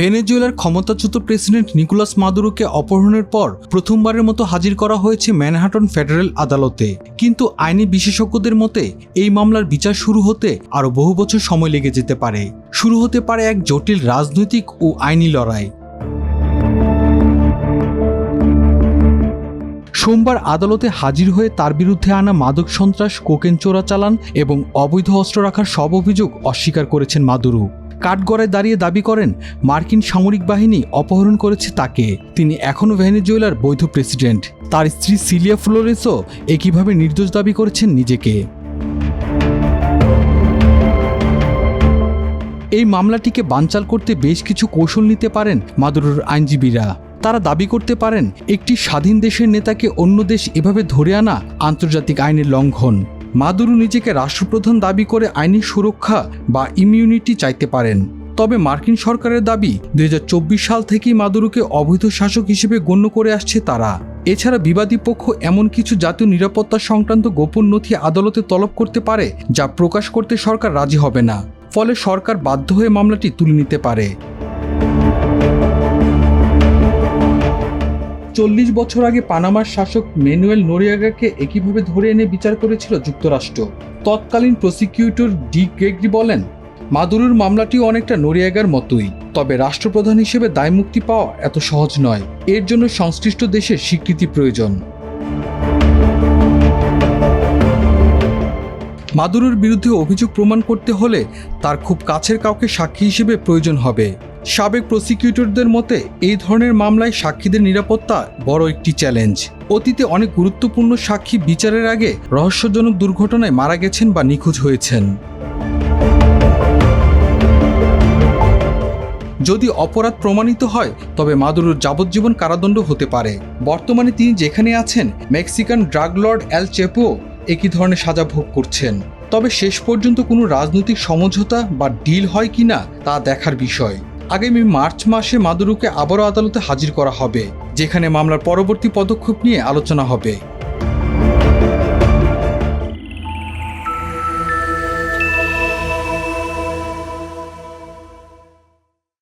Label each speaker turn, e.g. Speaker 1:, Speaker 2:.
Speaker 1: ভেনেজুয়েলার ক্ষমতাচ্যুত president Nicolas মাদুরোকে অপহরণের পর প্রথমবারের মতো হাজির করা হয়েছে ম্যানহাটন ফেডারেল আদালতে। কিন্তু আইনি বিশেষজ্ঞদের মতে, এই মামলার বিচার শুরু হতে আরও বহু বছর সময় লেগে যেতে পারে। শুরু হতে পারে এক জটিল রাজনৈতিক ও আইনি লড়াই। সোমবার আদালতে হাজির হয়ে তার বিরুদ্ধে আনা মাদক সন্ত্রাস, কোকেন চোরাচালান এবং অবৈধ অস্ত্র রাখার সব অভিযোগ অস্বীকার করেছেন মাদুরু। কাঠগড়ায় দাঁড়িয়ে দাবি করেন, মার্কিন সামরিক বাহিনী অপহরণ করেছে তাকে। তিনি এখনও ভেনেজুয়েলার বৈধ প্রেসিডেন্ট। তার স্ত্রী সিলিয়া ফ্লোরেসও একইভাবে নির্দোষ দাবি করেছেন নিজেকে। এই মামলাটিকে বানচাল করতে বেশ কিছু কৌশল নিতে পারেন মাদুরোর আইনজীবীরা। তারা দাবি করতে পারেন, একটি স্বাধীন দেশের নেতাকে অন্য দেশ এভাবে ধরে আনা আন্তর্জাতিক আইনের লঙ্ঘন। মাদুরু নিজেকে রাষ্ট্রপ্রধান দাবি করে আইনি সুরক্ষা বা ইমিউনিটি চাইতে পারেন। তবে মার্কিন সরকারের দাবি দু হাজার চব্বিশ সাল থেকেই মাদুরুকে অবৈধ শাসক হিসেবে গণ্য করে আসছে তারা। এছাড়া বিবাদী পক্ষ এমন কিছু জাতীয় নিরাপত্তা সংক্রান্ত গোপন নথি আদালতে তলব করতে পারে, যা প্রকাশ করতে সরকার রাজি হবে না। ফলে সরকার বাধ্য হয়ে মামলাটি তুলে নিতে পারে। চল্লিশ বছর আগে পানামার শাসক ম্যানুয়েল নোরিয়াগাকে একইভাবে ধরে এনে বিচার করেছিল যুক্তরাষ্ট্র। তৎকালীন প্রসিকিউটর ডি গ্রেগরি বলেন, মাদুরুর মামলাটিও অনেকটা নোরিয়াগার মতোই, তবে রাষ্ট্রপ্রধান হিসেবে দায়মুক্তি পাওয়া এত সহজ নয়। এর জন্য সংশ্লিষ্ট দেশের স্বীকৃতি প্রয়োজন। মাদুরোর বিরুদ্ধে অভিযোগ প্রমাণ করতে হলে তার খুব কাছের কাউকে সাক্ষী হিসেবে প্রয়োজন হবে। সাবেক প্রসিকিউটরদের মতে, এই ধরনের মামলায় সাক্ষীদের নিরাপত্তা বড় একটি চ্যালেঞ্জ। অতীতে অনেক গুরুত্বপূর্ণ সাক্ষী বিচারের আগে রহস্যজনক দুর্ঘটনায় মারা গেছেন বা নিখোঁজ হয়েছেন। যদি অপরাধ প্রমাণিত হয়, তবে মাদুরোর যাবজ্জীবন কারাদণ্ড হতে পারে। বর্তমানে তিনি যেখানে আছেন, Mexican drug lord El Chapo একই ধরনের সাজা ভোগ করছেন। তবে শেষ পর্যন্ত কোনো রাজনৈতিক সমঝোতা বা ডিল হয় কি না তা দেখার বিষয়। আগামী মার্চ মাসে মাদুরুকে আবারও আদালতে হাজির করা হবে, যেখানে মামলার পরবর্তী পদক্ষেপ নিয়ে আলোচনা হবে।